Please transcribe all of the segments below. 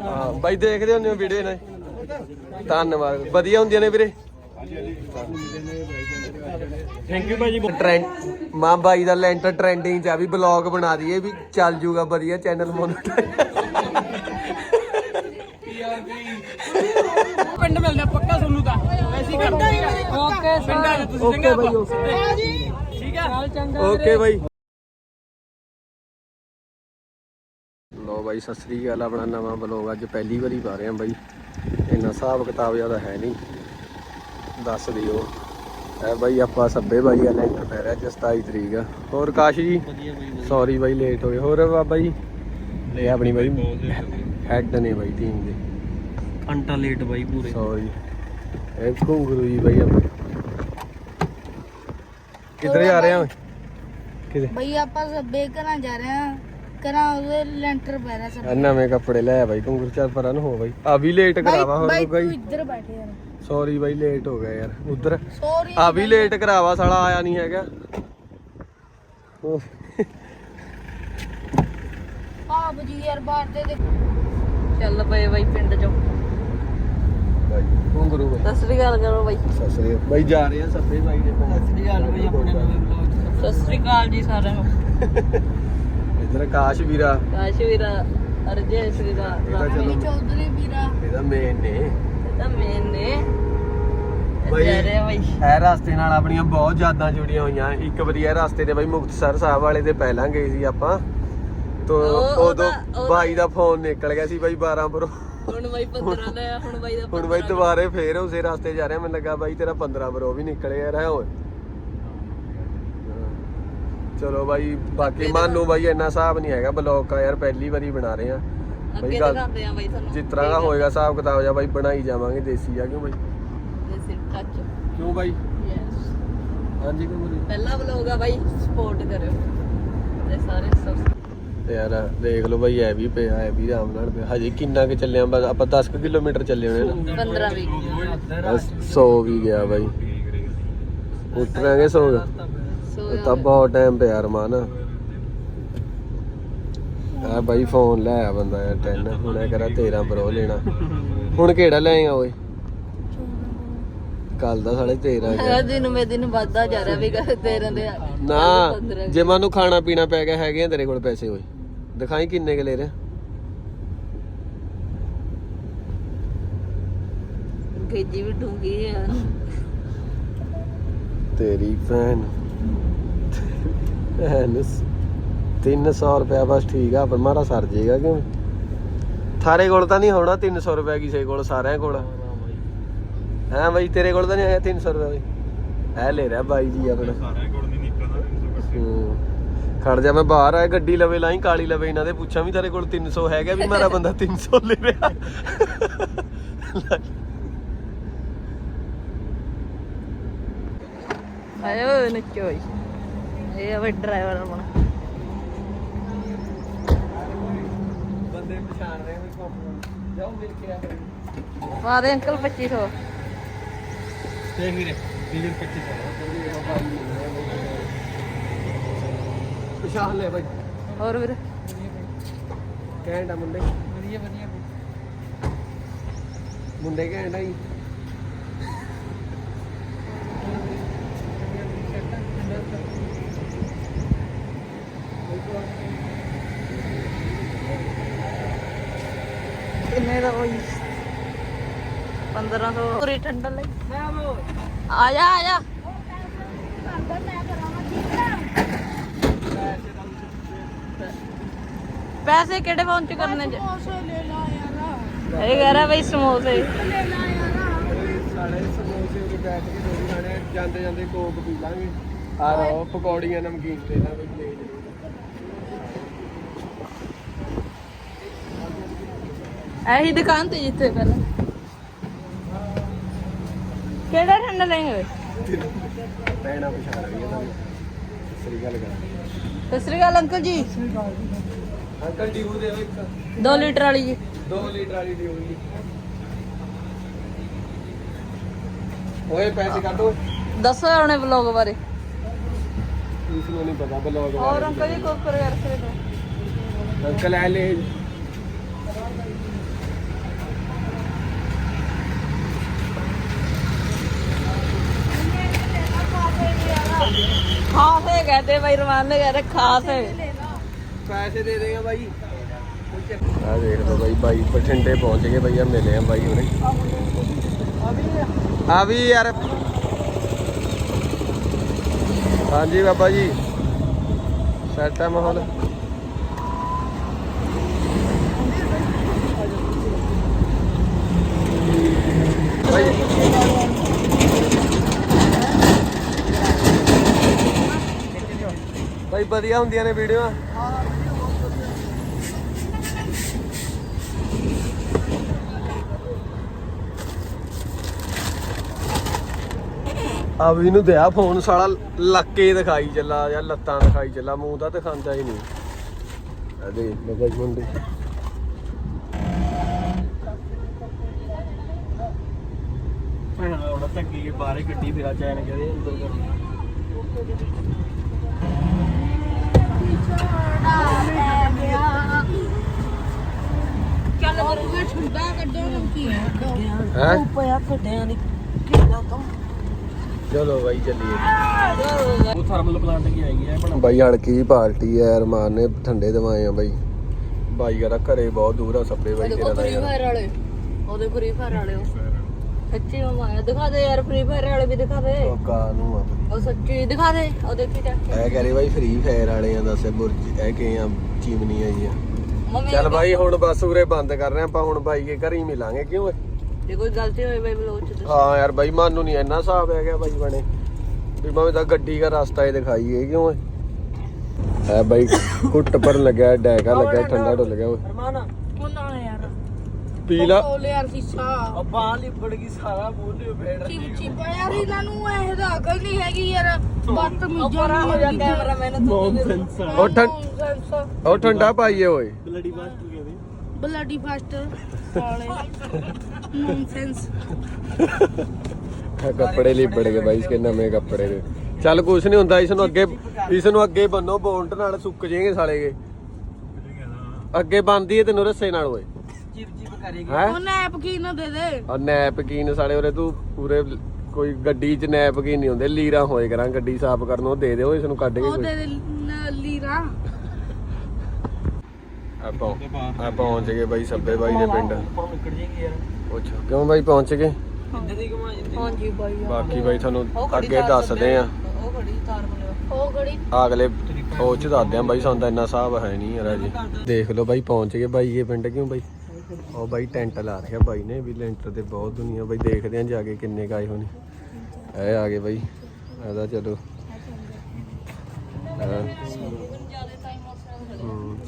ਹਾਂ ਬਾਈ ਦੇਖਦੇ ਹੁੰਦੇ ਹੋ ਵੀਡੀਓ ਨੇ ਧੰਨਵਾਦ। ਵਧੀਆ ਹੁੰਦੀਆਂ ਨੇ ਵੀਰੇ? ਥੈਂਕ ਯੂ ਭਾਜੀ ਟ੍ਰੈਂਡ ਮਾਂ ਬਾਈ ਦਾ ਲੈਂਟਰ ਟ੍ਰੈਂਡਿੰਗ ਚ ਆ ਵੀ ਬਲੌਗ ਬਣਾ ਦਈਏ ਵੀ ਚੱਲ ਜੂਗਾ ਵਧੀਆ ਚੈਨਲ ਮੋਨਟਾਈਜ਼ ਪਿੰਡ ਮਿਲਦਾ ਪੱਕਾ ਸੋਨੂੰ ਦਾ। ਵੈਸੀ ਕਰਦੇ ਓਕੇ ਪਿੰਡਾਂ ਚ ਤੁਸੀਂ ਚੰਗਾ ਠੀਕ ਆ ਚੱਲ ਚੰਗਾ ਓਕੇ ਬਾਈ। ਲੋ ਬਾਈ ਸਤਿ ਸ੍ਰੀ ਅਕਾਲ ਆਪਣਾ ਨਵਾਂ ਬਲੌਗ ਅੱਜ ਪਹਿਲੀ ਵਾਰੀ ਪਾ ਰਹੇ ਹਾਂ ਬਾਈ। ਇੰਨਾ ਹਿਸਾਬ ਕਿਤਾਬ ਜ਼ਿਆਦਾ ਹੈ ਨਹੀਂ ਦੱਸ ਦਿਓ। ਐ ਬਾਈ ਆਪਾਂ ਸੱਬੇ ਬਾਈ ਆ ਲੈਂਟਰ ਪੈ ਰਿਹਾ ਅੱਜ 27 ਤਰੀਕ। ਆ ਹੋਰ ਕਾਸ਼ ਜੀ? ਸੌਰੀ ਬਾਈ ਲੇਟ ਹੋ ਗਏ। ਹੋਰ ਬਾਬਾ ਜੀ ਇਹ ਆਪਣੀ ਬਾਈ ਹੈਡ ਨੇ ਬਾਈ ਟੀਮ ਦੇ। ਘੰਟਾ ਲੇਟ ਬਾਈ ਪੂਰੇ। ਸੌਰੀ ਇਹ ਘੁੰਗਰੂ ਜੀ ਬਾਈ ਆਪਾਂ ਕਿੱਧਰ ਜਾ ਰਹੇ ਹਾਂ ਕਿਤੇ ਬਈ ਆਪਾਂ ਸਭੇ ਘਰਾਂ ਜਾ ਰਹੇ ਹਾਂ ਘਰਾਂ ਉਹਦੇ ਲੈਂਟਰ ਪੈ ਰਿਹਾ ਸਭ ਆ ਨਵੇਂ ਕੱਪੜੇ ਲੈ ਬਾਈ ਘੁੰਗਰੂ ਚੱਲ ਪਰਾਂ ਨੂੰ ਹੋ ਬਾਈ। ਆ ਵੀ ਲੇਟ ਕਰਾਵਾ ਹੋਰ ਬਾਈ ਬਾਈ ਤੂੰ ਇੱਧਰ ਬੈਠੇ ਯਾਰ। ਸੌਰੀ ਬਾਈ ਲੇਟ ਹੋ ਗਿਆ ਯਾਰ। ਉਧਰ। ਸੌਰੀ ਆ ਵੀ ਲੇਟ ਕਰਾਵਾ ਸਾਲਾ ਆਇਆ ਨਹੀਂ ਹੈਗਾ। ਉਹ ਭਾਬ ਜੀ ਯਾਰ ਬਾਹਰ ਦੇ ਦੇ ਚੱਲ ਪਏ ਬਾਈ ਪਿੰਡ ਚੋਂ। ਬਾਈ ਘੁੰਗਰੂ ਬਾਈ। ਸਤਿ ਸ੍ਰੀ ਅਕਾਲ ਕਰੋ ਬਾਈ। ਸਤਿ ਸ੍ਰੀ ਅਕਾਲ। ਬਾਈ ਜਾ ਰਹੇ ਆ ਸੱਬੇ ਬਾਈ ਦੇ ਪਿੰਡ ਸ੍ਰੀ ਅਕਾਲ ਬਾਈ ਆਪਣੇ ਨਵੇਂ ਵਲੌਗ ਸਤਿ ਸ੍ਰੀ ਅਕਾਲ ਜੀ ਸਾਰਿਆਂ ਨੂੰ। ਇੱਧਰ ਆਕਾਸ਼ ਵੀਰਾ। ਕਾਸ਼ ਵੀਰਾ ਅਰਜੇ ਵੀਰਾ ਇਹ ਤਾਂ ਚਲੋ। ਚੌਧਰੀ ਵੀਰਾ। ਇਹਦਾ ਮੇਨ ਨੇ। ਤਾਂ ਮੇਨ ਨੇ। ਬਾਈ- ਆ ਬਾਈ। ਇਹ ਰਸਤੇ ਨਾਲ ਆਪਣੀਆਂ ਬਹੁਤ ਯਾਦਾਂ ਜੁੜੀਆਂ ਹੋਈਆਂ। ਇੱਕ ਵਾਰੀ ਇਹ ਰਸਤੇ ਤੇ ਬਾਈ ਮੁਕਤਸਰ ਸਾਹਿਬ ਵਾਲੇ ਤੇ ਪਹਿਲਾਂ ਗਏ ਸੀ ਆਪਾਂ। ਤੋ ਉਹ- ਉਦੋਂ ਉਹਦਾ- ਉਹਦਾ- ਬਾਈ ਦਾ ਫੋਨ ਨਿਕਲ ਗਿਆ ਸੀ ਬਾਈ 12 ਪਰੋ ਹੁਣ ਬਾਈ 15 ਲਿਆ ਹੁਣ ਬਾਈ ਦਾ ਹੁਣ ਬਾਈ ਦੁਬਾਰੇ ਫੇਰ ਉਸੇ ਰਸਤੇ ਜਾ ਰਿਹਾ। ਮੈਨੂੰ ਲੱਗਾ ਬਾਈ ਤੇਰਾ 15 ਪਰੋ ਵੀ ਨਿਕਲ ਗਿਆ ਰਿਹਾ ਓਏ। ਚਲੋ ਬਾਈ ਬਾਕੀ ਮਾਨੂ ਬਾਈ ਇੰਨਾ ਹਿਸਾਬ ਨਹੀਂ ਹੈਗਾ ਬਲੌਗ ਕਾ ਯਾਰ ਪਹਿਲੀ ਵਾਰੀ ਬਣਾ ਰਹੇ ਆ ਅੱਗੇ ਬਾਈ ਗੱਲ ਦਿਖਾਉਂਦੇ ਆ ਬਾਈ ਤੁਹਾਨੂੰ। ਜਿਸ ਤਰ੍ਹਾਂ ਦਾ ਹੋਏਗਾ ਹਿਸਾਬ ਕਿਤਾਬ ਜਾਂ ਬਾਈ ਬਣਾਈ ਜਾਵਾਂਗੇ ਦੇਸੀ ਆ ਕਿਉਂ ਬਾਈ? ਸਿਰ ਟੱਚ ਕਿਉਂ ਬਾਈ? ਯੈਸ ਹਾਂਜੀ ਕਿਉਂ ਬਾਈ? ਪਹਿਲਾ ਵਲੋਗ ਆ ਬਾਈ ਸਪੋਰਟ ਕਰਿਓ। ਤੇ ਸਾਰੇ ਸਭ ਤੇ ਯਾਰ ਦੇਖ ਲਓ ਬਾਈ ਐ ਵੀ ਪਿਆ ਐ ਵੀ ਆਰਾਮ ਨਾਲ ਪਿਆ। ਹਜੇ ਕਿੰਨਾ ਕਿ ਚੱਲੇ ਆ ਬਸ ਆਪਾਂ 10 ਕੁ ਕਿਲੋਮੀਟਰ ਚੱਲੇ ਹੋਣੇ ਨਾ। 15 ਵੀ ਬਸ 100 ਵੀ ਗਿਆ ਬਾਈ। ਉਤਰਾਂਗੇ 100 ਤਾਂ ਬਹੁਤ ਟਾਈਮ ਪਿਆ ਰਮਾਨ ਆ ਬਾਈ ਫੋਨ ਲੈ ਆ ਬੰਦਾ ਯਾਰ 10 ਹੁਣ ਇਹ ਕਰਾ 13 ਪ੍ਰੋ ਲੈਣਾ। ਹੁਣ ਕਿਹੜਾ ਲੈਂਗਾ ਓਏ? ਕੱਲ ਦਾ ਸਾਲੇ 13 ਗਿਆ ਹਰ ਦਿਨ ਮੇ ਦਿਨ ਵੱਧਦਾ ਜਾ ਰਿਹਾ ਵੀ ਤੇਰੇ ਦੇ ਨਾ ਜੇ ਮੈਨੂੰ ਖਾਣਾ ਪੀਣਾ ਪੈ ਗਿਆ ਹੈਗੇ ਤੇਰੇ ਕੋਲ ਪੈਸੇ ਓਏ। ਦਿਖਾਈ ਕਿੰਨੇ ਕੁ ਲੈ ਰਿਹਾ। ਗੇਜੀ ਵੀ ਡੂੰਗੀ ਆ। ਤੇਰੀ ਭੈਣ। 300 ਰੁਪਇਆ ਬਸ ਠੀਕ ਆ ਪਰ ਮਾਰਾ ਸਰ ਜੇਗਾ ਕਿਉਂ? ਥਾਰੇ ਕੋਲ ਤਾਂ ਨਹੀਂ ਹੋਣਾ 300 ਰੁਪਇਆ ਕਿਸੇ ਕੋਲ ਸਾਰਿਆਂ ਕੋਲ। ਹਾਂ ਬਾਈ ਤੇਰੇ ਕੋਲ ਤਾਂ ਨਹੀਂ ਆਇਆ 300 ਰੁਪਇਆ ਬਈ? ਐ ਲੈ ਰਿਹਾ ਬਾਈ ਜੀ ਆਪਣਾ। ਖੜ ਜਾ ਮੈਂ ਬਾਹਰ ਆਇਆ ਗੱਡੀ ਲਵੇ ਲਾਈ ਕਾਲੀ ਲਵੇ ਇਹਨਾਂ ਦੇ ਪੁੱਛਾਂ ਵੀ ਤੇਰੇ ਕੋਲ 300 ਹੈਗਾ ਵੀ ਮੇਰਾ ਬੰਦਾ 300 ਲੈ ਰਿਹਾ। ਆਇਓ ਨੱਚੋ ਇਹ ਆ ਬਈ ਡਰਾਈਵਰ ਆਪਣਾ। ਬੰਦੇ ਪਛਾਣ ਰਹੇ ਵੀ ਜਾਓ ਮਿਲ ਕੇ ਆ ਪਾ ਦੇ ਅੰਕਲ 2500 ਦੇਖ ਵੀਰੇ ਡੀਜ਼ਲ 25 ਪਛਾਣ ਲੈ ਬਾਈ। ਹੋਰ ਵੀਰ? ਕਹਿਣ ਮੁੰਡੇ। ਵਧੀਆ ਵਧੀਆ ਮੁੰਡੇ ਕਹਿਣ ਹੀ 1500 ਪੂਰੀ ਠੰਡਾ ਲਈ। ਆ ਜਾ ਆ ਜਾ। ਪੈਸੇ ਕਿਹੜੇ ਫੋਨ ਚ ਕਰਨੇ ਚ ਸਮੋਸੇ ਲੈ ਲਾ ਯਾਰ ਇਹ ਕਹਿ ਰਿਹਾ ਬਈ ਸਮੋਸੇ। ਲੈ ਲਾ ਯਾਰ ਸਾਲੇ ਸਮੋਸੇ ਉਰੇ ਬੈਠ ਕੇ ਰੋਟੀ ਖਾਣੇ ਜਾਂਦੇ ਜਾਂਦੇ ਕੋਕ ਪੀ ਲਾਂਗੇ। ਆ ਰੋ ਪਕੌੜੀਆਂ ਨਮਕੀਨ ਤੇ ਨਾ ਕੋਈ ਲੈ ਇਹੀ ਦੁਕਾਨ ਤੇ ਜਿੱਥੇ ਪਹਿਲਾਂ। ਕਿਹੜਾ ਠੰਡਾ ਲੈਂਗੇ ਪੈਣਾ ਪਛਾਣ ਰਹੀ ਹੈ ਤਾਂ ਸਹੀ ਗੱਲ ਕਰ ਸਤਿ ਸ੍ਰੀ ਅਕਾਲ ਅੰਕਲ ਜੀ। ਅੰਕਲ ਡਿਊ ਦੇ ਇੱਕ। 2 ਲੀਟਰ ਵਾਲੀ ਜੀ। 2 ਲੀਟਰ ਵਾਲੀ ਡਿਊ ਜੀ। ਓਏ ਪੈਸੇ ਕੱਢੋ। ਦੱਸੋ ਆਪਣੇ ਵਲੌਗ ਬਾਰੇ। ਇਸ ਨੂੰ ਨਹੀਂ ਪਤਾ ਬਲੌਗ ਹੋਰ ਅੰਕਲ ਜੀ ਕੋਕਰ ਯਾਰ ਖਰੀਦੋ ਅੰਕਲ ਐ ਲੈ। ਨੇ ਕਹਤੇ ਭਾਈ ਰਮਾਨ ਨੇ ਕਹ ਖਾਸ ਹੈ। ਪੈਸੇ ਦੇ ਦੇਗਾ ਬਾਈ। ਆ ਦੇਖ ਲਓ ਬਾਈ ਬਾਈ ਬਠਿੰਡੇ ਪਹੁੰਚ ਗਏ ਭਈਆ ਮਿਲੇ ਆ ਬਾਈ ਹੁਣੇ ਆ ਵੀ ਯਾਰ। ਹਾਂਜੀ ਬਾਬਾ ਜੀ। ਸੈਟ ਹੈ ਮਾਹੌਲ ਬਾਈ ਬਾਈ ਵਧੀਆ ਹੁੰਦੀਆਂ ਨੇ ਵੀਡੀਓ। ਆ ਵੀ ਨੂੰ ਦਿਆ ਫੋਨ ਸਾਲਾ ਲੱਕੇ ਦਿਖਾਈ ਚੱਲਾ, ਜਾਂ ਲੱਤਾਂ ਦਿਖਾਈ ਚੱਲਾ, ਮੂੰਹ ਤਾਂ ਦਿਖਾਉਂਦਾ ਹੀ ਨਹੀਂ। ਆ ਦੇ ਮੁੰਡੇ। ਭੈਣਾ ਉਹਦਾ ਧੱਕੀ ਬਾਹਰ ਗੱਡੀ ਫਿਰਾ, ਚੈਨ ਕਹਦੇ ਅੰਦਰ ਕਰਨਾ। ਹੈ? ਪਿਆ ਖੱਡਿਆਂ ਦੀ ਕਿੰਨਾ ਤੋਂ ਚਲੋ ਬਾਈ ਚੱਲੀਏ। ਉਹ ਥਰਮਲ ਪਲਾਂਟ ਕੀ ਆਏਗੀ ਇਹ ਬਣਾ ਬਾਈ ਹਲਕੀ ਪਾਰਟੀ ਐ ਰਮਾਨ ਨੇ ਠੰਡੇ ਦਵਾਏ ਆ ਬਾਈ। ਬਾਈ ਯਾਰਾ ਘਰੇ ਬਹੁਤ ਦੂਰ ਆ ਸੱਬੇ ਬਾਈ ਉਹਦੇ ਤੇਰਾ ਫ੍ਰੀ ਫਾਇਰ ਵਾਲੇ। ਉਹਦੇ ਫ੍ਰੀ ਫਾਇਰ ਵਾਲੇ। ਉਹ ਸੱਚੀ ਉਹ ਮਾਇਆ ਦਿਖਾ ਦੇ ਯਾਰ ਫ੍ਰੀ ਫਾਇਰ ਵਾਲੇ ਵੀ ਦਿਖਾ ਦੇ। ਉਹ ਕਾਨੂੰ ਆ ਉਹ ਸੱਚੀ ਦਿਖਾ ਦੇ ਉਹ ਦੇਖੀ ਜਾ। ਇਹ ਕਹ ਰਹੇ ਬਾਈ ਫ੍ਰੀ ਫਾਇਰ ਵਾਲੇ ਆ ਦੱਸੇ ਬੁਰਜ ਇਹ ਕੀ ਆ ਚੀਮਨੀ ਆਈ ਆ ਮੰਮੀ ਚੱਲ ਬਾਈ ਹੁਣ ਬਸ ਉਰੇ ਬੰਦ ਕਰ ਰਹੇ ਆਪਾਂ ਹੁਣ ਬਾਈ ਕੇ ਘਰ ਹੀ ਮਿਲਾਂਗੇ ਕਿਉਂ ਏ ਜੇ ਕੋਈ ਗਲਤੀ ਹੋਈ ਬਈ ਬਲੋਚ ਤੇ ਹਾਂ ਯਾਰ ਬਾਈ ਮਾਨੂੰ ਨਹੀਂ ਇੰਨਾ ਹਿਸਾਬ ਹੈ ਗਿਆ ਬਾਈ ਬਣੇ। ਵੀ ਮੈਂ ਤਾਂ ਗੱਡੀ ਦਾ ਰਸਤਾ ਹੀ ਦਿਖਾਈਏ ਕਿਉਂ ਏ ਹੈ ਬਾਈ ਕੁੱਟ ਪਰ ਲੱਗਿਆ ਡੈਕਾ ਲੱਗਿਆ ਠੰਡਾ ਢੁੱਲ ਗਿਆ ਓਏ। ਅਰਮਾਨ ਉਹਨਾਂ ਯਾਰ। ਪੀ ਲਾ। ਬੋਲ ਯਾਰ ਸੀਸਾ। ਆ ਬਾਹ ਲਿਬੜ ਗਈ ਸਾਰਾ ਬੋਲਿਓ ਫੇੜ ਚਿਪ ਚਿਪ ਯਾਰ ਇਹਨਾਂ ਨੂੰ ਇਹ ਤਾਂ ਅਕਲ ਨਹੀਂ ਹੈਗੀ ਯਾਰ। ਬਦਤਮੀਜ਼ਾਂ ਪਰਾ ਹੋ ਜਾ ਕੈਮਰਾ ਮੈਨ ਨੌਨਸੈਂਸ ਉਹ ਠੰ- ਉਹ ਠੰਡਾ ਪਾਈਏ ਓਏ। ਬਲੱਡੀ ਤੂੰ ਕਹਦੇ ਬਲੱਡੀ ਫਾਸਟਰ ਸਾਲੇ। ਨੌਨਸੈਂਸ ਕੱਪੜੇ ਲਿਬੜ ਗਏ ਬਾਈ ਇਸਕੇ ਨਵੇਂ ਕੱਪੜੇ ਦੇ। ਚੱਲ ਕੁਛ ਨਹੀਂ ਹੁੰਦਾ ਇਸ ਨੂੰ ਅੱਗੇ ਇਸ ਨੂੰ ਅੱਗੇ ਬੰਨੋ ਬੋਲਟ ਨਾਲ ਸੁੱਕ ਜਾਏਗੇ ਸਾਲੇਗੇ ਅੱਗੇ ਬੰਦੀ ਹੈ ਤੈਨੂੰ ਰੱਸੇ ਨਾਲ ਓਏ। ਕਰੇਗੀ। ਹੈ? ਉਹ ਨੈਪ ਕੀ ਨਾ ਦੇ ਦੇ। ਆ ਨੈਪਕਿਨ ਸਾਲੇ ਉਰੇ ਤੂੰ ਪੂਰੇ ਕੋਈ ਗੱਡੀ 'ਚ ਨੈਪਕਿਨ ਨਹੀਂ ਹੁੰਦੇ ਲੀਰਾਂ ਹੋਏ ਕਰਾਂ ਗੱਡੀ ਸਾਫ਼ ਕਰਨ ਉਹ ਦੇ ਦਿਓ ਇਸ ਨੂੰ ਕੱਢ ਕੇ ਉਹ ਕੋਈ। ਦੇ ਦੇ ਨ- ਲੀਰਾ। ਆਪਾਂ ਆ ਪਹੁੰਚ ਗਏ ਬਾਈ ਸੱਬੇ ਬਾਈ ਦੇ ਪਿੰਡ। ਉੱਪਰੋਂ ਨਿਕਲ ਜਾਏਗੀ ਯਾਰ। ਪੁੱਛ ਕਿਉਂ ਬਾਈ ਪਹੁੰਚ ਗਏ? ਇੱਧਰ ਦੀ ਘੁਮਾ ਜਿੰਦੀ ਹਾਂਜੀ ਬਾਈ ਬਾਕੀ ਬਾਈ ਤੁਹਾਨੂੰ ਅੱਗੇ ਦੱਸਦੇ ਆ। ਉਹ ਖੜੀ ਤਾਰ ਮਲੇ ਉਹ ਗੜੀ ਅਗਲੇ ਉਹ ਚ ਦੱਸਦੇ ਆ ਬਾਈ ਸਾਨੂੰ ਤਾਂ ਇੰਨਾ ਹਿਸਾਬ ਹੈ ਨਹੀਂ ਯਾਰ ਅਜੇ। ਦੇਖ ਲਓ ਬਾਈ ਪਹੁੰਚ ਗਏ ਬਾਈ ਇਹ ਪਿੰਡ ਕਿਉਂ ਬਾਈ? ਉਹ ਬਾਈ ਟੈਂਟ ਲਾ ਰਿਹਾ ਬਾਈ ਨੇ ਵੀ ਲੈਂਟਰ ਤੇ ਬਹੁਤ ਦੁਨੀਆ ਬਾਈ ਦੇਖਦੇ ਆ ਜਾ ਕੇ ਕਿੰਨੇ ਕਾਏ ਹੋਣੇ। ਇਹ ਆ ਗਏ ਬਾਈ ਇਹਦਾ ਚਲੋ।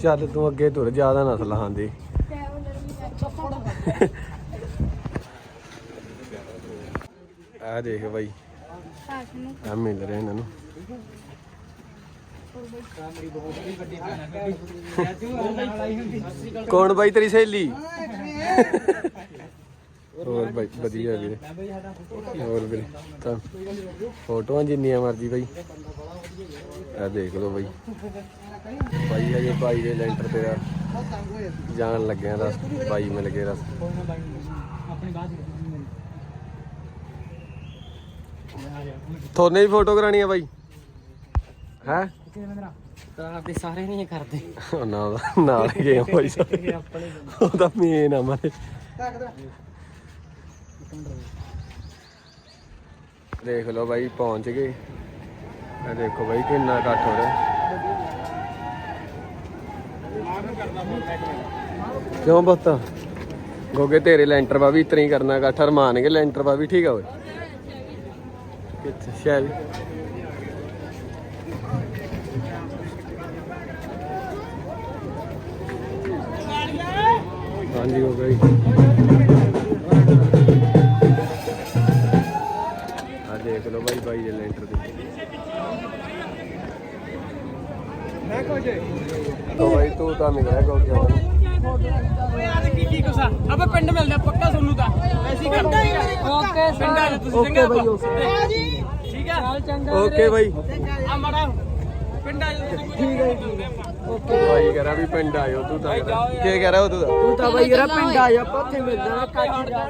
ਚੱਲ ਤੂੰ ਅੱਗੇ ਤੁਰ ਜ਼ਿਆਦਾ ਨਾ ਸਲਾਹਾਂ ਦੇ ਆ ਦੇਖ ਬਾਈ। ਆ ਮਿਲ ਰਹੇ ਇਹਨਾਂ ਨੂੰ। ਕੌਣ ਬਾਈ ਤੇਰੀ ਸਹੇਲੀ? ਹੋਰ ਬਾਈ, ਵਧੀਆ ਵੀਰੇ। ਹੋਰ ਵੀਰੇ, ਤਾਂ ਫੋਟੋਆਂ ਜਿੰਨੀਆਂ ਮਰਜ਼ੀ ਬਾਈ। ਆ ਦੇਖ ਲਓ ਬਾਈ। ਬਾਈ ਹਜੇ ਭਾਈ ਦੇ ਲੈਂਟਰ ਤੇ ਆ। ਜਾਣ ਲੱਗਿਆ ਰਸ ਬਾਈ ਮਿਲ ਗਏ ਰਸ ਥੋਨੇ ਵੀ ਫੋਟੋ ਕਰਾਣੀ ਆ ਬਾਈ। ਹੈ? ਤਾਂ ਆਪਦੇ ਸਾਰੇ ਨਹੀਂ ਕਰਦੇ। ਨਾ ਉਹਦਾ ਨਾਲ ਗਏ ਆ ਬਾਈ ਸਾਰੇ। ਆਪਣੇ ਉਹਦਾ ਮੇਨ ਆ ਮਾਰੇ। ਦੇਖ ਲਓ ਬਾਈ ਪਹੁੰਚ ਗਏ। ਇਹ ਦੇਖੋ ਬਾਈ ਕਿੰਨਾ ਇਕੱਠ ਹੋ ਰਿਹਾ। ਕਿਉਂ ਬਤਾ ਗੋਗੇ ਤੇਰੇ ਲੈਂਟਰ ਵਾ ਵੀ ਇਤਨਾ ਹੀ ਕਰਨਾ ਇਕੱਠ ਰਮਾਨਗੇ ਲੈਂਟਰ ਵਾ ਵੀ ਠੀਕ ਆ ਓਏ। ਕਿੱਥੇ ਸ਼ਾਇਦ। ਹਾਂਜੀ ਹੋ ਗਈ ਆ ਦੇਖ ਲਓ ਬਾਈ ਬਾਈ ਦੇ ਲੈਂਟਰ ਦੇ। ਮੈਂ ਕੋ ਜੇ ਬਾਈ ਤੂੰ ਤਾਂ ਮਿਲਿਆ ਗੋਗੇ ਓਏ ਆ ਕੀ ਕੀ ਕੁਸਾ ਆਪਾਂ ਪਿੰਡ ਮਿਲਦੇ ਆ, ਪੱਕਾ ਤੁਹਾਨੂੰ ਤਾਂ ਐਸੀ ਕਰਦੇ ਓਕੇ। ਪਿੰਡਾਂ ਚ ਤੁਸੀਂ ਚੰਗਾ ਬਾਈ, ਹਾਂ। ਜੀ ਠੀਕ ਆ ਓਕੇ ਬਾਈ। ਆ ਮਾੜਾ। ਪਿੰਡਾਂ ਚ ਤੁਸੀਂ ਠੀਕ ਹੈ ਬਾਈ ਕਹ ਰਿਹਾ ਵੀ ਪਿੰਡ ਆਇਓ ਤੂੰ ਤਾਂ ਕੀ ਕਹਿ ਰਿਹਾ ਉਹ ਤੂੰ ਤਾਂ? ਤੂੰ ਤਾਂ ਬਈ ਯਾਰ ਪਿੰਡ ਆ ਜਾ ਆਪਾਂ ਉੱਥੇ ਮਿਲ ਜਾਣਾ ਕਾਜੀ ਦਾ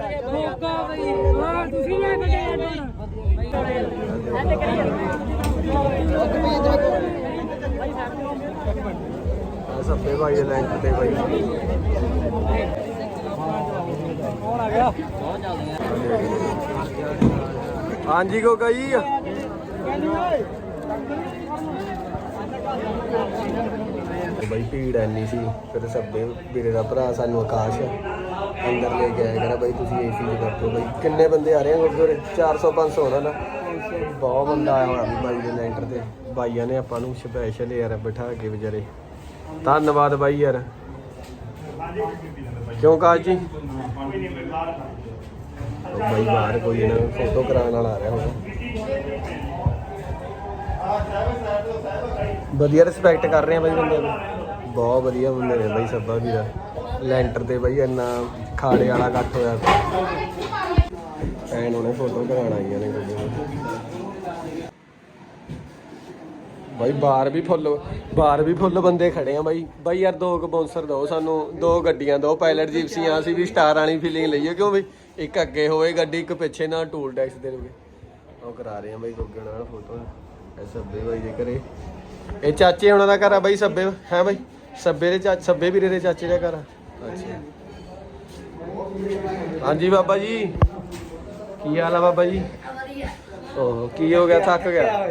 ਓਕਾ ਬਈ। ਹਾਂ ਤੁਸੀਂ ਲੈ ਕੇ ਜਾਣਾ ਆ ਸੱਬੇ ਭਾਈ ਦੇ ਲੈਂਕ ਤੇ ਬਾਈ ਹਾਂਜੀ ਕੋ ਕਹੀ ਬਈ ਭੀੜ ਐਨੀ ਸੀ, ਫਿਰ ਸੱਬੇ ਵੀਰੇ ਦਾ ਭਰਾ ਸਾਨੂੰ ਆਕਾਸ਼ ਅੰਦਰ ਲੈ ਕੇ ਆਇਆ ਕਹਿੰਦਾ ਬਈ ਤੁਸੀਂ ਏਸੀ 'ਚ ਬੈਠੋ ਬਈ। ਕਿੰਨੇ ਬੰਦੇ ਆ ਰਹੇ ਆ ਗੁਰਦੁਆਰੇ 400 500 ਹੋਣਾ ਨਾ ਬਹੁਤ ਬੰਦਾ ਆਇਆ ਹੋਇਆ ਵੀ ਬਾਈ ਦੇ ਲੈਂਟਰ ਤੇ। ਬਾਈਆਂ ਨੇ ਆਪਾਂ ਨੂੰ ਸਪੈਸ਼ਲ ਯਾਰ ਬਿਠਾ ਕੇ ਵਿਚਾਰੇ। ਧੰਨਵਾਦ ਬਾਈ ਯਾਰ। ਕਿਉਂ ਕਾਜ ਜੀ? ਬਾਈ ਬਾਹਰ ਕੋਈ ਇਹਨਾਂ ਫੋਟੋ ਕਰਾਉਣ ਵਾਲਾ ਆ ਰਿਹਾ ਹੁਣ। ਵਧੀਆ ਰਿਸਪੈਕਟ ਕਰ ਰਹੇ ਆ ਬਾਈ ਬੰਦੇ ਨੂੰ। ਬਹੁਤ ਵਧੀਆ ਬੰਦੇ ਨੇ ਬਾਈ ਸੱਬਾ ਵੀਰਾ। ਲੈਂਟਰ ਤੇ ਬਾਈ ਇੰਨਾ ਖਾੜੇ ਵਾਲਾ ਇਕੱਠ ਹੋਇਆ। ਐਨ ਉਹਨੇ ਫੋਟੋ ਕਰਾਉਣ ਆਈਆਂ ਨੇ ਗੱਡੀਆਂ ਬਾਈ ਬਾਹਰ ਵੀ ਫੁੱਲ ਬਾਹਰ ਵੀ ਫੁੱਲ ਬੰਦੇ ਖੜੇ ਆ ਬਾਈ। ਬਾਈ ਯਾਰ ਦੋ ਕੁ ਦੋ ਸਾਨੂੰ, ਦੋ ਗੱਡੀਆਂ ਦੋ ਪਾਇਲਟ ਜੀਪਸੀਆਂ ਅਸੀਂ ਵੀ ਸਟਾਰ ਵਾਲੀ ਫੀਲਿੰਗ ਲਈਏ ਕਿਉਂ ਬਈ? ਇੱਕ ਅੱਗੇ ਹੋਵੇ ਗੱਡੀ, ਇੱਕ ਪਿੱਛੇ ਨਾਲ ਟੂਲ ਟੈਕਸ ਦੇ ਉਹ ਕਰਾ ਰਹੇ ਆ ਬਾਈ ਗੋਗੇ ਨਾਲ ਫੋਟੋ ਇਹ ਸੱਬੇ ਬਾਈ ਦੇ ਘਰੇ। ਇਹ ਚਾਚੇ ਉਹਨਾਂ ਦਾ ਘਰ ਆ ਬਾਈ, ਸੱਬੇ, ਹੈ ਬਾਈ? ਸੱਬੇ ਦੇ ਚਾਚੇ ਸੱਬੇ ਵੀਰੇ ਦੇ ਚਾਚੇ ਦਾ ਘਰ ਆ। ਅੱਛਾ। ਹਾਂਜੀ ਬਾਬਾ ਜੀ। ਕੀ ਹਾਲ ਆ ਬਾਬਾ ਜੀ? ਓਹ, ਕੀ ਹੋ ਗਿਆ? ਥੱਕ ਗਿਆ?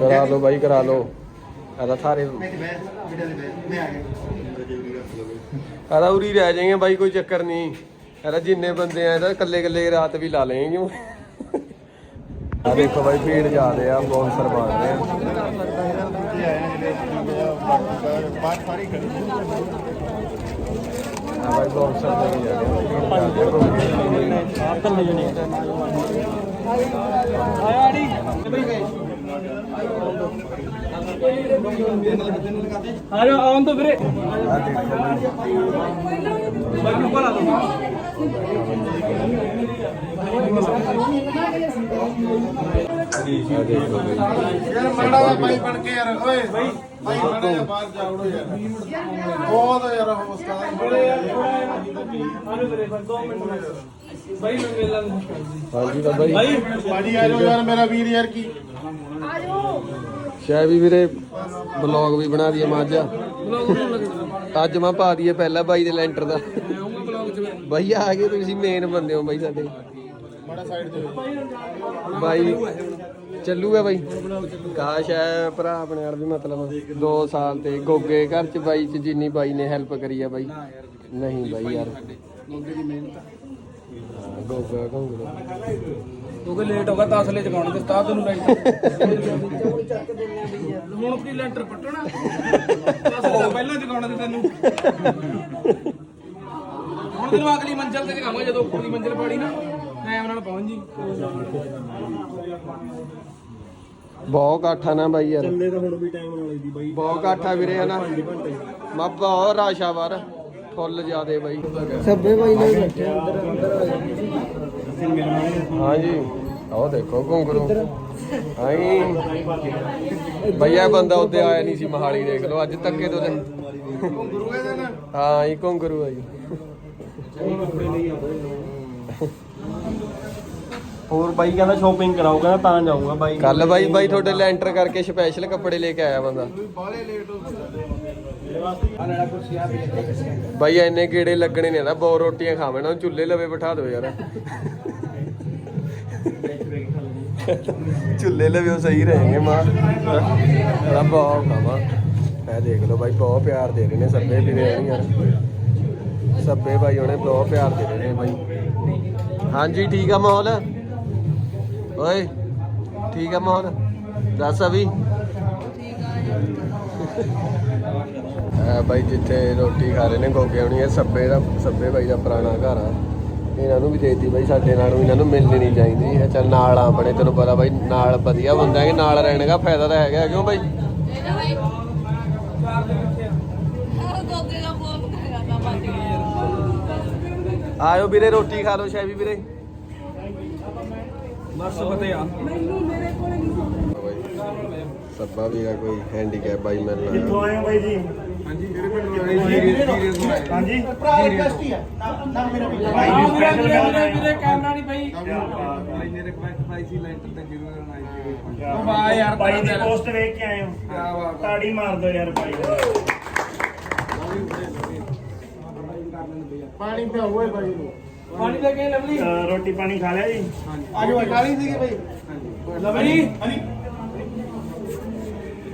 ਕਰਾ ਲਓ ਬਾਈ, ਕਰਾ ਲਓ। ਆਦਾ ਥਾਰੇ ਆਦਾ ਉਰੀ ਰਹਿ ਜਾਏਗੇ ਬਾਈ, ਕੋਈ ਚੱਕਰ ਨਹੀਂ। ਆਦਾ ਜਿੰਨੇ ਬੰਦੇ ਆ ਇਹਦਾ ਇਕੱਲੇ ਇਕੱਲੇ ਰਾਤ ਵੀ ਲਾ ਲਏਗੇ। ਆ ਦੇਖੋ ਬਾਈ, ਭੀੜ ਜ਼ਿਆਦੇ ਆ, ਬਹੁਤ ਸਰਵਾ ਰਹੇ ਆ। ਆ ਬਾਈ, ਬਹੁਤ ਸਰਵਾ ਆ ਜਾ ਆਉਣ ਤੋਂ ਵੀਰੇ ਆ। ਦੇਖੋ ਬਾਈ ਆ ਆ ਬਾਈ ਯਾਰ ਬਣ ਕੇ ਯਾਰ ਓਏ ਭਾਈ ਮਾੜਾ ਜਿਹਾ ਬਾਹਰ ਜਾਵੜੋ ਯਾਰ ਬਹੁਤ ਯਾਰ ਉਹ ਉਸਤਾਦ ਬੜੇ ਯਾਰ ਆਲੂ ਵੀਰੇ। ਬਸ 2 ਮਿੰਟ ਬਾਈ ਮੈਂ ਮੇਲਾ ਨੂੰ ਹਾਂਜੀ ਜੀ ਬਾਈ। ਭਾਜੀ ਆ ਜਾਓ ਯਾਰ ਮੇਰਾ ਵੀਰ ਯਾਰ ਕੀ? ਸ਼ਾਇਦ ਵੀ ਵੀਰੇ ਬਲੌਗ ਵੀ ਬਣਾ ਦਈਏ ਮਾਝਾ ਅੱਜ। ਮੈਂ ਪਾ ਦਈਏ ਪਹਿਲਾਂ ਬਾਈ ਦੇ ਲੈਂਟਰ ਦਾ। ਬਾਈ ਆ ਗਏ ਤੁਸੀਂ ਮੇਨ ਬੰਦੇ ਹੋ ਬਾਈ ਸਾਡੇ। ਮਾੜਾ ਸਾਈਡ ਤੇ ਬਾਈ ਚੱਲੂਗਾ ਬਾਈ। ਕਾਸ਼ ਹੈ ਭਰਾ ਆਪਣੇ ਨਾਲ ਵੀ ਮਤਲਬ 2 ਸਾਲ ਤੇ ਗੋਗੇ ਘਰ ਚ ਬਾਈ ਚ ਜਿੰਨੀ ਬਾਈ ਨੇ ਹੈਲਪ ਕਰੀ ਆ ਬਾਈ। ਨਹੀਂ ਬਾਈ ਯਾਰ। ਗੋਗੇ ਦੀ ਮਿਹਨਤ ਗੋਗਾ ਗੋਗਾ ਕਿਉਂਕਿ ਲੇਟ ਹੋ ਗਿਆ ਤਾਂ ਅਸਲੇ ਚਕਾਉਣ ਦੇ ਉਸਤਾਦ ਨੂੰ ਲਾਈਟ। ਹੁਣ ਕੀ ਲੈਂਟਰ ਪੱਟਣਾ ਅਸਲੇ ਤਾਂ ਪਹਿਲਾਂ ਚਕਾਉਣਾ ਤੇ ਤੈਨੂੰ। ਹੁਣ ਤੈਨੂੰ ਅਗਲੀ ਮੰਜ਼ਲ ਤੇ ਚਕਾਵਾਂਗਾ ਜਦੋਂ ਉੱਪਰ ਦੀ ਮੰਜ਼ਲ ਪਾੜੀ ਨਾ ਟਾਈਮ ਨਾਲ ਪਹੁੰਚ ਜੀ। ਬਹੁਤ ਕਾਠਾ ਨਾ ਬਾਈ ਯਾਰ। ਚੱਲੇ ਤਾਂ ਹੁਣ ਵੀ ਟਾਈਮ ਨਾਲ ਦੀ ਬਾਈ। ਬਹੁਤ ਕਾਠਾ ਵੀਰੇ ਹਨਾ? ਮੈਂ ਬਹੁਤ ਰਾਸ਼ਾ ਵਾਰ ਫੁੱਲ ਜਿਆਦੇ ਬਾਈ। ਸੱਬੇ ਬਾਈ ਨੇ ਬੈਠੇ ਅੰਦਰ ਅੰਦਰ ਹਾਂਜੀ। ਆਹ ਦੇਖੋ ਘੁੰਗਰੂ। ਆਈ। ਭਈਆ ਬੰਦਾ ਉੱਤੇ ਆਇਆ ਨਹੀਂ ਸੀ ਮਹਾਲੀ ਦੇਖ ਲਓ ਅੱਜ ਤੱਕੇ ਤੋਂ ਗੁਰੂ ਇਹਦੇ ਨਾਲ ਹਾਂ ਇਹ ਘੁੰਗਰੂ ਆ ਜੀ। ਹੋਰ ਬਾਈ ਕਹਿੰਦਾ ਸ਼ਾਪਿੰਗ ਕਰਾਊਗਾ ਤਾਂ ਜਾਊਗਾ ਬਾਈ। ਕੱਲ ਬਾਈ ਬਾਈ ਤੁਹਾਡੇ ਲੈਂਟਰ ਕਰਕੇ ਸਪੈਸ਼ਲ ਕੱਪੜੇ ਲੈ ਕੇ ਆਇਆ ਬੰਦਾ। ਬਾਲੇ ਲੇਟ ਹੋ ਬਾਈ ਐਨੇ ਗੇੜੇ ਲੱਗਣੇ ਨੇ ਨਾ, ਬਹੁਤ ਰੋਟੀਆਂ ਖਾਵੇਂ ਨਾ, ਚੁੱਲ੍ਹੇ ਲਵੇ ਬਿਠਾ ਦਿਓ ਯਾਰ। ਚੁੱਲ੍ਹੇ ਲਵੇ ਉਹ ਸਹੀ ਰਹੇਗੇ ਮਾਂ। ਇਹਦਾ ਬਹੁਤ ਖਾਵਾ। ਇਹ ਦੇਖ ਲਓ ਬਾਈ, ਬਹੁਤ ਪਿਆਰ ਦੇ ਰਹੇ ਨੇ ਸੱਬੇ ਵੀ ਰਹੇ ਨੇ ਯਾਰ। ਸੱਬੇ ਬਾਈ ਉਹਨੇ ਬਹੁਤ ਪਿਆਰ ਦੇ ਰਹੇ ਨੇ ਬਾਈ। ਹਾਂਜੀ, ਠੀਕ ਆ ਮਾਹੌਲ? ਓਏ, ਠੀਕ ਆ ਮਾਹੌਲ? ਦੱਸ ਅਭੀ। ਆ ਬਾਈ ਜਿੱਥੇ ਰੋਟੀ ਖਾ ਰਹੇ ਨੇ ਗੋਗੇ ਆਉਣੀ ਹੈ ਸੱਬੇ ਦਾ ਸੱਬੇ ਬਾਈ ਦਾ ਪੁਰਾਣਾ ਘਰ ਆ। ਇਹਨਾਂ ਨੂੰ ਵੀ ਦੇਤੀ ਬਾਈ ਸਾਡੇ ਨਾਲ ਇਹਨਾਂ ਨੂੰ ਮਿਲਣੀ ਨਹੀਂ ਚਾਹੀਦੀ। ਹੈ ਚੱਲ ਨਾਲ ਆ ਬਣੇ ਤੈਨੂੰ ਪਤਾ ਬਾਈ ਨਾਲ ਵਧੀਆ ਬੰਦਾ ਹੈ ਕਿ ਨਾਲ ਰਹਿਣ ਦਾ ਫਾਇਦਾ ਤਾਂ ਹੈਗਾ ਕਿਉਂ ਬਾਈ? ਆਇਓ ਵੀਰੇ ਰੋਟੀ ਖਾ ਲਓ ਸ਼ੈਵੀ ਵੀਰੇ। ਬਸ ਫਤਿਹ ਆ। ਸੱਬਾ ਵੀਰਾ ਕੋਈ ਹੈਂਡੀਕੈਪ ਬਾਈ ਮਿਲਣਾ ਕਿੱਥੋਂ ਆਏ ਹੋ ਬਾਈ ਜੀ? ਹਾਂਜੀ ਭਰਾ ਰਿਕਵੈਸਟ ਹੀ ਹੈ ਨਾ ਨਾ ਮੇਰਾ ਵੀ ਵੀਰੇ ਵੀਰੇ ਵੀਰੇ ਵੀਰੇ ਕੈਮਰਾ ਨਹੀਂ ਪਈ ਵਾਹ ਯਾਰ ਬਾਈ ਦੀ ਪੋਸਟ ਵੇਖ ਕੇ ਆਏ ਹੋ। ਤਾੜੀ ਮਾਰ ਦੋ ਯਾਰ ਬਾਈ ਦਾ ਪਾਣੀ ਪਿਆਓ ਓਏ ਬਾਈ ਨੂੰ ਪਾਣੀ ਦੇ ਕੇ ਲਵਲੀ। ਅਹ ਰੋਟੀ ਪਾਣੀ ਖਾ ਲਿਆ ਜੀ? ਆਜੋ ਕਾਲੀ ਸੀਗੇ ਬਾਈ ਲਵਲੀ। ਹਨੀ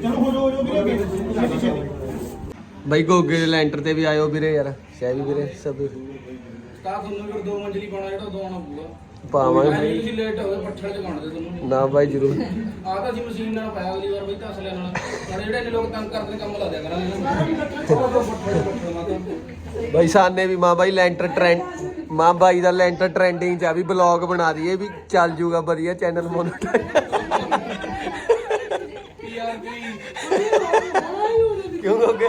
ਚਲੋ ਹੋ ਜਾਓ ਹੋ ਜਾਓ ਵੀਰੇ। ਛੇਤੀ ਛੇਤੀ। ਬਾਈ ਗੋਗੇ ਦੇ ਲੈਂਟਰ ਤੇ ਵੀ ਆਇਓ ਵੀਰੇ ਯਾਰ ਸ਼ੈਵੀ ਵੀਰੇ ਸਭ। ਤਾਂ ਤੁਹਾਨੂੰ ਫਿਰ ਦੋ ਮੰਜ਼ਲੀ ਪਾਉਣਾ ਜਿਹੜਾ ਦੋ ਆਉਣਾ ਪਊਗਾ। ਪਾਵਾਂਗੇ। ਤੁਸੀਂ ਲੇਟ ਹੋ ਗਏ ਪੱਠੜ ਚ ਕਾਉਣ ਦੇ ਤੁਹਾਨੂੰ। ਨਾ ਬਾਈ ਜਰੂਰ। ਆ ਤਾਂ ਅਸੀਂ ਮਸ਼ੀਨ ਨਾਲ ਪਾਇਆ ਅਗਲੀ ਵਾਰ ਬਈ ਤਾਂ ਅਸਲੇ ਨਾਲ ਹੁਣ ਜਿਹੜੇ ਨੇ ਲੋਕ ਤੰਗ ਕਰਦੇ ਨੇ ਕੰਮ ਲਾ ਦਿਆ ਕਰਾਂਗੇ। ਇਹਨਾਂ ਨੂੰ ਪੱਠੜ ਪੱਠੜ ਮਾਤਾ ਬਾਈ ਸਾਨੇ ਵੀ ਮਾਂ ਬਾਈ ਲੈਂਟਰ ਟ੍ਰੈਂਡ ਮਾਂ ਬਾਈ ਦਾ ਲੈਂਟਰ ਟ੍ਰੈਂਡਿੰਗ ਚ ਆ ਵੀ ਬਲੌਗ ਬਣਾ ਦਈਏ ਵੀ ਚੱਲ ਜੂਗਾ ਵਧੀਆ ਚੈਨਲ ਮੋਨਟਾਈਜ਼ ਕਿਉਂ ਗੋਗੇ?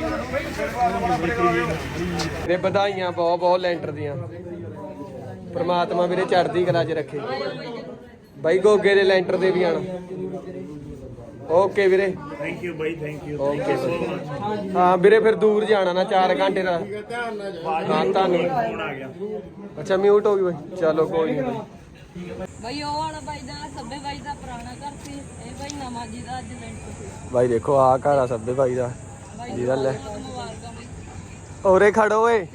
ਵੀਰੇ ਵਧਾਈਆਂ ਬਹੁਤ ਬਹੁਤ ਲੈਂਟਰ ਦੀਆਂ। ਪ੍ਰਮਾਤਮਾ ਵੀਰੇ ਚੜ੍ਹਦੀ ਕਲਾ 'ਚ ਰੱਖੇ। ਬਾਈ ਗੋਗੇ ਦੇ ਲੈਂਟਰ ਦੇ ਵੀ ਆਣਾ ਓਕੇ ਵੀਰੇ। Thank you by thank you okay ਹਾਂ ਵੀਰੇ ਫਿਰ ਦੂਰ ਜਾਣਾ ਨਾ 4 ਘੰਟੇ ਦਾ। ਹਾਂ ਤੁਹਾਨੂੰ ਫੋਨ ਆ ਗਿਆ। ਅੱਛਾ ਮਿਊਟ ਹੋ ਗਈ ਬਾਈ। ਚਲੋ ਕੋਈ ਨਹੀਂ ਬਾਈ ਬਈ ਉਹ ਵਾਲਾ ਬਾਈ ਦਾ ਸੱਬੇ ਬਾਈ ਦਾ ਪੁਰਾਣਾ ਘਰ ਸੀ। ਇਹ ਬਾਈ ਨਵਾਂ ਜੀ ਦਾ ਅੱਜ ਲੈਂਟਰ ਸੀ। ਬਾਈ ਦੇਖੋ ਆਹ ਘਰ ਆ ਸੱਬੇ ਭਾਈ ਦਾ। ਬਾਈ ਜਿਹਦਾ ਲੈ ਔਰੇ ਖੜੋ ਓਏ।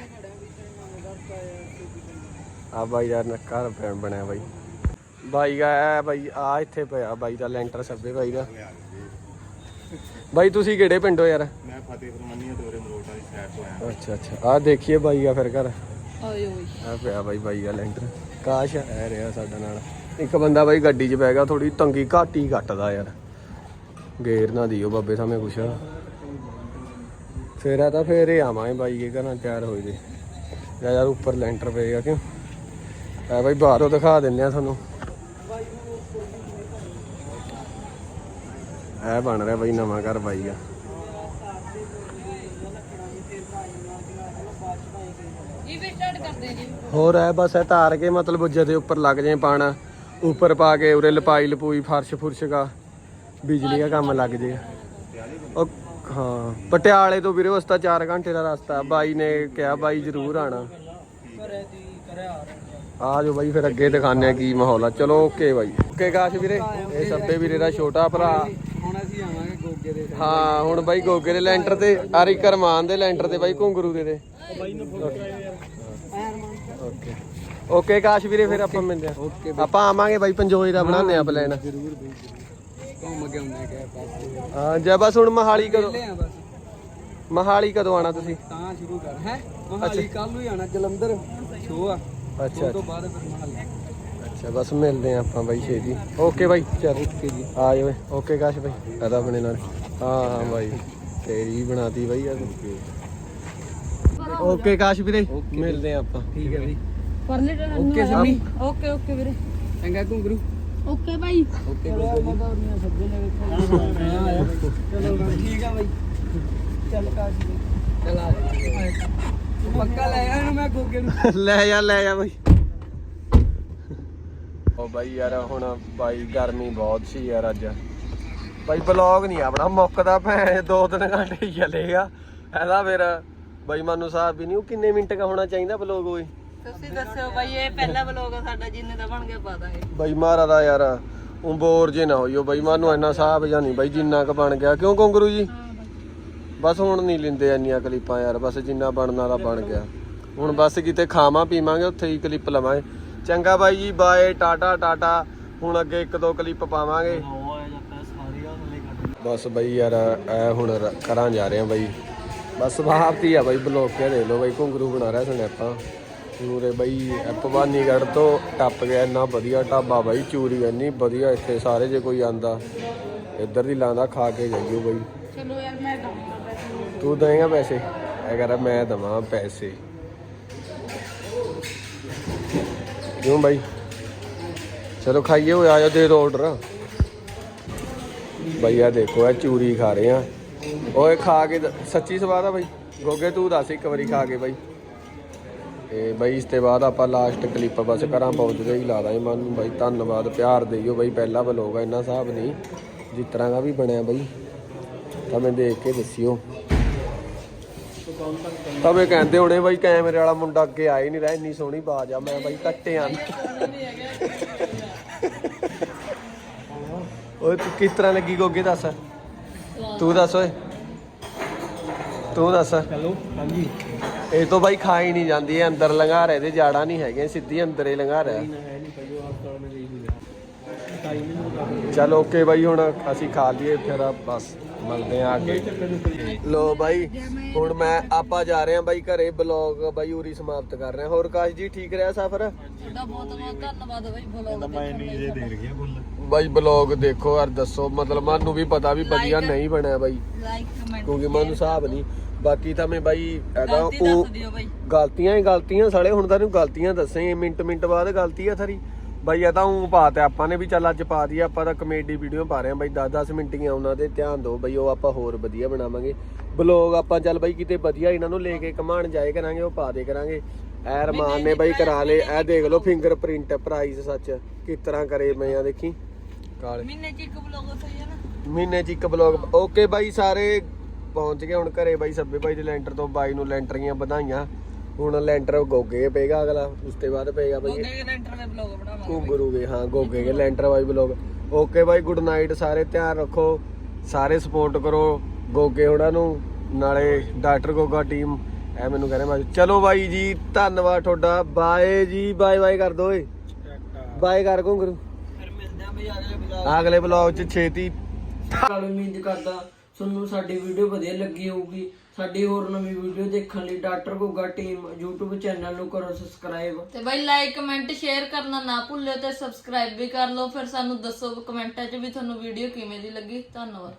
ਆ ਬਾਈ ਦਾ ਨੱਕਾ ਪੈਣ ਬਣਿਆ ਬਾਈ। ਬਾਈ ਦਾ ਇਹ ਬਾਈ ਆ ਇੱਥੇ ਪਿਆ ਬਾਈ ਦਾ ਲੈਂਟਰ ਸੱਬੇ ਬਾਈ ਦਾ। ਬਾਈ ਤੁਸੀਂ ਕਿਹੜੇ ਪਿੰਡੋਂ ਯਾਰ? ਮੈਂ ਫਤਿਹਪੁਰ ਮੰਨੀ ਤੇ ਉਰੇ ਮਲੋਟਾ ਦੀ ਸਾਈਡ ਤੋਂ ਆਇਆ। ਅੱਛਾ ਅੱਛਾ। ਆ ਦੇਖੀਏ ਬਾਈ ਦਾ ਫਿਰ ਘਰ। ਓਏ ਓਏ ਆ ਪਿਆ ਬਾਈ ਬਾਈ ਦਾ ਲੈਂਟਰ। ਕਾਸ਼ ਐ ਰਿਹਾ ਸਾਡਾ ਨਾਲ। ਇੱਕ ਬੰਦਾ ਬਾਈ ਗੱਡੀ 'ਚ ਬਹਿ ਗਿਆ ਥੋੜੀ ਤੰਗੀ ਘਾਟੀ ਘਟਦਾ ਯਾਰ। ਗੇਰ ਨਾ ਦਿਓ ਬਾਬੇ ਸਾਹਮਣੇ ਕੁਛ। ਫੇਰ ਆ ਤਾਂ ਫੇਰ ਹੀ ਆਵਾਂਗੇ ਬਾਈ, ਇਹ ਘਰਾਂ ਤਿਆਰ ਹੋਈ ਦੇ ਯਾਰ ਯਾਰ ਉੱਪਰ ਲੈਂਟਰ ਪਏਗਾ ਕਿਉਂ? ਐ ਬਾਈ, ਬਾਹਰੋਂ ਦਿਖਾ ਦਿੰਨੇ ਆ ਤੁਹਾਨੂੰ। ਐ ਬਣ ਰਿਹਾ ਬਾਈ, ਨਵਾਂ ਘਰ ਬਾਈ ਦਾ ਹੋਰ ਐ ਬਸ ਇਹ ਤਾਰ ਕੇ ਮਤਲਬ ਜਦੇ ਉੱਪਰ ਲੱਗ ਜਾਏ ਪਾਣਾ, ਉੱਪਰ ਪਾ ਕੇ ਉਰੇ ਲਪਾਈ ਲਪੂਈ ਫਰਸ਼ ਫੁਰਸ਼ ਦਾ ਬਿਜਲੀ ਦਾ ਕੰਮ ਲੱਗ ਜੇ। ਉਹ ਹਾਂ। ਪਟਿਆਲੇ ਤੋਂ ਵੀਰੇ ਉਸਤਾ 4 ਘੰਟੇ ਦਾ ਰਸਤਾ ਬਾਈ ਨੇ ਕਿਹਾ ਬਾਈ ਜ਼ਰੂਰ ਆਣਾ ਆ ਜਾਓ ਬਾਈ ਫਿਰ ਅੱਗੇ ਆ ਕੀ ਮਾਹੌਲ ਆ। ਚਲੋ ਓਕੇ ਬਾਈ। ਓਕੇ ਕਾਸ਼ ਵੀਰੇ ਇਹ ਸੱਬੇ ਵੀਰੇ ਦਾ ਛੋਟਾ ਭਰਾ। ਹੁਣ ਅਸੀਂ ਆਵਾਂਗੇ ਗੋਗੇ ਦੇ ਹਾਂ ਹੁਣ ਬਾਈ ਗੋਗੇ ਦੇ ਲੈਂਟਰ ਤੇ ਆਰੀ ਕਰਮਾਨ ਦੇ ਲੈਂਟਰ ਤੇ ਬਾਈ ਘੁੰਗਰੂ ਦੇ ਦੇ। ਓਕੇ ਓਕੇ ਕਾਸ਼ ਵੀਰੇ ਫਿਰ ਆਪਾਂ ਮਿਲਦੇ ਆ ਆਪਾਂ ਆਵਾਂਗੇ ਬਾਈ ਪੰਜੋਏ ਦਾ ਬਣਾਉਂਦੇ ਆ ਪਲਾਨ ਜ਼ਰੂਰ ਬਈ ਘੁੰਮ ਕੇ ਆਉਂਦੇ ਕਿ ਪਾਸੇ ਹਾਂ ਜੇ ਬਸ ਹੁਣ ਮਹਾਲੀ ਕਦੋਂ? ਆ ਬਸ। ਮਹਾਲੀ ਕਦੋਂ ਆਣਾ ਤੁਸੀਂ? ਤਾਂ ਸ਼ੁਰੂ ਕਰ ਹੈ? ਮਹਾਲੀ ਕੱਲ ਨੂੰ ਹੀ ਆਣਾ ਜਲੰਧਰ। ਸ਼ੋਅ ਆ। ਅੱਛਾ ਤੋਂ ਬਾਅਦ ਫਿਰ ਮਹਾਲੀ। ਅੱਛਾ ਬਸ ਮਿਲਦੇ ਆ ਆਪਾਂ ਬਾਈ ਛੇਤੀ ਓਕੇ ਬਾਈ ਚਲ। ਓਕੇ ਜੀ। ਆ ਜਾਓ ਓਕੇ ਕਾਸ਼ ਬਾਈ। ਆਦਾ ਆਪਣੇ ਨਾਲ। ਹਾਂ ਹਾਂ ਬਾਈ। ਤੇਰੀ ਬਣਾਤੀ ਬਾਈ ਯਾਰ ਓਕੇ ਕਾਸ਼ ਵੀਰੇ। ਮਿਲਦੇ ਆ ਆਪਾਂ। ਠੀਕ ਹੈ ਬਈ। ਪਰਲੇ ਓਕੇ ਸਮੀ। ਓਕੇ ਓਕੇ ਵੀਰੇ। ਚੰਗਾ ਘੁੰਗਰੂ ਓਕੇ ਭਾਈ ਓਕੇ ਚਲੋ ਠੀਕ ਆ ਬਾਈ। ਚੱਲ ਕਾਸ਼ ਚਲ ਆ ਪੱਕਾ ਲੈ ਆ ਇਹਨੂੰ ਮੈਂ ਗੋਗੇ ਨੂੰ। ਲੈ ਜਾ ਲੈ ਜਾ ਬਾਈ। ਉਹ ਬਾਈ ਯਾਰ ਹੁਣ ਬਾਈ ਗਰਮੀ ਬਹੁਤ ਸੀ ਯਾਰ ਅੱਜ। ਬਾਈ ਬਲੌਗ ਨਹੀਂ ਆਪਣਾ ਮੁੱਕਦਾ ਭੈਣ ਦੋ ਤਿੰਨ ਘੰਟੇ ਚੱਲੇਗਾ ਇਹਦਾ ਫਿਰ ਬਾਈ ਮਾਨੂ ਸਾਹਿਬ ਵੀ ਨਹੀਂ ਉਹ ਕਿੰਨੇ ਮਿੰਟ ਦਾ ਹੋਣਾ ਚਾਹੀਦਾ ਬਲੌਗ ਓਏ? ਤੁਸੀਂ ਦੱਸਿਓ ਬਾਈ, ਇਹ ਪਹਿਲਾ ਵਲੋਗ ਆ ਸਾਡਾ, ਜਿੰਨੇ ਦਾ ਬਣ ਗਿਆ ਪਾ ਦਾਂਗੇ। ਬਾਈ ਮਾਰਾ ਦਾ ਯਾਰ ਉਹ ਜੇ ਨਾ ਹੋਈਓ। ਬਾਈ ਮਾਨੂੰ ਇੰਨਾ ਸਾਹਬ ਜਾਂ ਨਹੀਂ ਬਾਈ ਜਿੰਨਾ ਕ ਬਣ ਗਿਆ। ਕਿਉਂ ਕੰਗਰੂ ਜੀ? ਬਸ ਹੁਣ ਨਹੀਂ ਲਿੰਦੇ ਇੰਨੀਆਂ ਕਲਿੱਪਾਂ ਯਾਰ, ਬਸ ਜਿੰਨਾ ਬਣਨਾ ਦਾ ਬਣ ਗਿਆ। ਹੁਣ ਬਸ ਕਿਤੇ ਖਾਵਾਂ ਪੀਵਾਂਗੇ, ਉੱਥੇ ਹੀ ਕਲਿੱਪ ਲਵਾਂਗੇ। ਚੰਗਾ ਬਾਈ ਜੀ, ਬਾਏ, ਟਾਟਾ ਟਾਟਾ। ਹੁਣ ਅੱਗੇ ਇੱਕ ਦੋ ਕਲਿੱਪ ਪਾਵਾਂਗੇ। ਬਸ ਬਾਈ ਯਾਰ, ਐ ਹੁਣ ਰ- ਕਰਾਂ ਜਾ ਰਹੇ ਆ ਬਾਈ। ਬਸ ਸਵਾਪਤੀ ਆ ਬਾਈ, ਬਲੌਕ ਕੇ ਦੇ ਲੋ ਬਾਈ, ਘੁੰਗਰੂ ਬਣਾ ਰਿਹਾ ਸਨੈਪਾਂ। ਨੂਰੇ ਬਾਈ ਭਵਾਨੀਗੜ੍ਹ ਤੋਂ ਟੱਪ ਗਿਆ ਇੰਨਾ ਵਧੀਆ ਢਾਬਾ ਬਾਈ ਚੂਰੀ ਇੰਨੀ ਵਧੀਆ ਇੱਥੇ ਸਾਰੇ ਜੇ ਕੋਈ ਆਂਦਾ ਇੱਧਰ ਦੀ ਲਾਂਦਾ ਖਾ ਕੇ ਜਾਈਓ ਬਾਈ। ਚਲੋ ਯਾਰ ਮੈਂ ਪੈਸੇ ਤੂੰ ਦੇਂਗਾ ਪੈਸੇ? ਇਹ ਕਹਿੰਦਾ ਮੈਂ ਦਵਾਂ ਪੈਸੇ। ਕਿਉਂ ਬਾਈ? ਚਲੋ ਖਾਈਏ ਹੋਇਆ ਆ ਜਾ ਦੇ ਦੋ ਆਰਡਰ ਬਾਈ ਆ ਦੇਖੋ ਇਹ ਚੂਰੀ ਖਾ ਰਹੇ ਆ। ਓਏ ਖਾ ਕੇ ਸੱਚੀ ਸਵਾਦ ਆ ਬਾਈ। ਗੋਗੇ ਤੂੰ ਦੱਸ ਇੱਕ ਵਾਰੀ ਖਾ ਕੇ ਬਾਈ। ਤੇ ਬਾਈ ਇਸ ਤੋਂ ਬਾਅਦ ਆਪਾਂ ਲਾਸਟ ਕਲਿੱਪ ਬਸ ਘਰਾਂ ਪਹੁੰਚਦੇ ਹੀ ਲਾ ਦਾਂਗੇ ਮਨ ਨੂੰ। ਬਾਈ ਧੰਨਵਾਦ, ਪਿਆਰ ਦੇਈਓ ਬਾਈ, ਪਹਿਲਾ ਵਲੋਗ ਆ, ਇੰਨਾ ਹਿਸਾਬ ਨਹੀਂ। ਜਿਸ ਤਰ੍ਹਾਂ ਦਾ ਵੀ ਬਣਿਆ ਬਾਈ, ਤਾਂ ਮੈਂ ਦੇਖ ਕੇ ਦੱਸਿਓ। ਤਾਂ ਮੈਂ ਕਹਿੰਦੇ ਹੋਣੇ ਬਈ ਕੈਮਰੇ ਵਾਲਾ ਮੁੰਡਾ ਅੱਗੇ ਆ ਨਹੀਂ ਰਿਹਾ, ਇੰਨੀ ਸੋਹਣੀ ਬਾਜ ਆ, ਮੈਂ ਬਾਈ ਘੱਟੇ ਆਂ। ਓਏ, ਤੂੰ ਕਿਸ ਤਰ੍ਹਾਂ ਲੱਗੀ ਗੋਗੇ ਦੱਸ? ਤੂੰ ਦੱਸ ਓਏ। ਤੂੰ ਦੱਸ। ਚਲੋ ਹਾਂਜੀ। ਇਹ ਤੋਂ ਬਾਈ ਖਾ ਹੀ ਨਹੀਂ ਜਾਂਦੀ, ਇਹ ਅੰਦਰ ਲੰਘਾ ਰਹੇ ਜਾੜਾ ਨਹੀਂ ਹੈਗੇ ਸਿੱਧੀ ਅੰਦਰ ਹੀ ਲੰਘਾ ਰਿਹਾ। ਹੈ ਚਲ ਓਕੇ ਬਾਈ, ਹੁਣ ਅਸੀਂ ਖਾ ਲਈਏ, ਫਿਰ ਆ ਬਸ। ਮਿਲਦੇ ਆ ਅੱਗੇ। ਲੋ ਬਾਈ ਹੁਣ ਮੈਂ ਆਪਾਂ ਜਾ ਰਹੇ ਹਾਂ ਬਾਈ ਘਰੇ ਬਲੌਗ ਬਾਈ ਉਰੀ ਸਮਾਪਤ ਕਰ ਰਹੇ ਹਾਂ। ਹੋਰ ਕਾਸ਼ ਜੀ ਠੀਕ ਰਿਹਾ ਸਫ਼ਰ? ਤੁਹਾਡਾ ਬਹੁਤ ਬਹੁਤ ਧੰਨਵਾਦ ਬਾਈ ਬਲੌਗ ਬਾਈ ਦੇਖੋ ਯਾਰ ਦੱਸੋ। ਮਤਲਬ ਮੈਨੂੰ ਵੀ ਪਤਾ ਵੀ ਵਧੀਆ ਨਹੀਂ ਬਣਿਆ ਬਾਈ। ਲਾਈਕ ਕਮੈਂਟ ਕਿਉਂਕਿ ਮੈਨੂੰ ਹਿਸਾਬ ਨਹੀਂ। ਬਾਕੀ ਤਾਂ ਮੈਂ ਬਾਈ ਹੈਗਾ ਉਹ ਗਲਤੀਆਂ ਹੀ ਗਲਤੀਆਂ ਸਾਲੇ ਹੁਣ ਤੈਨੂੰ ਗਲਤੀਆਂ ਦੱਸੇ। ਮਿੰਟ ਮਿੰਟ ਬਾਅਦ ਗਲਤੀ ਆ ਥਰੀ। ਬਾਈ ਇਹ ਤਾਂ ਉਹ ਪਾਤੇ ਆਪਾਂ ਨੇ ਵੀ ਚੱਲ ਅੱਜ ਪਾ ਦਈਏ ਆਪਾਂ ਤਾਂ ਕਮੇਡੀ ਵੀਡੀਓ ਪਾ ਰਹੇ ਹਾਂ ਬਾਈ 10-10 ਮਿੰਟੀਆਂ ਉਹਨਾਂ ਦੇ ਧਿਆਨ ਦਿਓ ਬਾਈ ਉਹ ਆਪਾਂ ਹੋਰ ਵਧੀਆ ਬਣਾਵਾਂਗੇ। ਬਲੌਗ ਆਪਾਂ ਚੱਲ ਬਾਈ ਕਿਤੇ ਵਧੀਆ ਇਹਨਾਂ ਨੂੰ ਲੈ ਕੇ ਕਮਾਣ ਜਾਏ ਕਰਾਂਗੇ ਉਹ ਪਾ ਦੇ ਕਰਾਂਗੇ। ਐ ਰਮਾਨ ਨੇ ਬਾਈ ਕਰਾ ਲੇ ਇਹ ਦੇਖ ਲਓ ਫਿੰਗਰਪ੍ਰਿੰਟ ਪ੍ਰਾਈਸ ਸੱਚ ਕਿਸ ਤਰ੍ਹਾਂ ਕਰੇ ਮੈਂ ਆ ਦੇਖੀ। ਕਾਲੇ। ਮਹੀਨੇ ਚ ਇੱਕ ਬਲੌਗ ਸਹੀ ਹੈ ਨਾ। ਮਹੀਨੇ ਚ ਇੱਕ ਬਲੌਗ ਓਕੇ ਬਾਈ ਸਾਰੇ ਪਹੁੰਚ ਗਏ ਹੁਣ ਘਰੇ ਬਾਈ ਸੱਬੇ ਬਾਈ ਦੇ ਲੈਂਟਰ ਤੋਂ ਬਾਈ ਨੂੰ ਲੈਂਟਰੀਆਂ ਵਧਾਈਆਂ। ਹੁਣ ਲੈਂਟਰ ਗੋਗੇ ਪਏਗਾ ਅਗਲਾ ਉਸ ਤੋਂ ਬਾਅਦ ਪਏਗਾ ਬਾਈ ਉਹਦੇ ਲੈਂਟਰ ਦੇ ਬਲੌਗ ਬਣਾਵਾਂਗੇ ਘੁੰਗਰੂ ਗਏ ਹਾਂ ਗੋਗੇ ਕੇ ਲੈਂਟਰ ਬਾਈ blog okay bye good night ਸਾਰੇ ਧਿਆਨ ਰੱਖੋ ਸਾਰੇ ਸਪੋਰਟ ਕਰੋ ਗੋਗੇ ਉਹਨਾਂ ਨੂੰ ਨਾਲੇ ਡਾਕਟਰ ਗੋਗਾ ਟੀਮ ਐ ਮੈਨੂੰ ਕਹਿੰਦੇ ਮੈਂ ਚਲੋ ਬਾਈ ਜੀ ਧੰਨਵਾਦ ਤੁਹਾਡਾ ਬਾਏ ਜੀ ਬਾਏ ਬਾਏ ਕਰ ਦੋ ਓਏ। ਬਾਏ ਕਰ ਘੁੰਗਰੂ। ਫਿਰ ਮਿਲਦੇ ਆਂ ਬਈ ਅਗਲੇ ਬਲੌਗ ਅਗਲੇ ਬਲੌਗ ਚ ਛੇਤੀ। ਨਾਲ ਉਮੀਦ ਕਰਦਾ ਤੁਹਾਨੂੰ ਸਾਡੀ ਵੀਡੀਓ ਵਧੀਆ ਲੱਗੀ ਹੋਊਗੀ। ਸਾਡੀ ਹੋਰ ਨਵੀਂ ਵੀਡੀਓ ਦੇਖਣ ਲਈ doctor Goga team YouTube channel ਨੂੰ ਕਰੋ ਸਬਸਕ੍ਰਾਈਬ ਤੇ ਬਾਈ ਲਾਈਕ ਕਮੈਂਟ ਸ਼ੇਅਰ ਕਰਨਾ ਨਾ ਭੁੱਲਿਓ ਤੇ ਸਬਸਕ੍ਰਾਈਬ ਵੀ ਕਰ ਲਓ। ਫਿਰ ਸਾਨੂੰ ਦੱਸੋ ਕਮੈਂਟਾਂ 'ਚ ਵੀ ਤੁਹਾਨੂੰ ਵੀਡੀਓ ਕਿਵੇਂ ਦੀ ਲੱਗੀ। ਧੰਨਵਾਦ।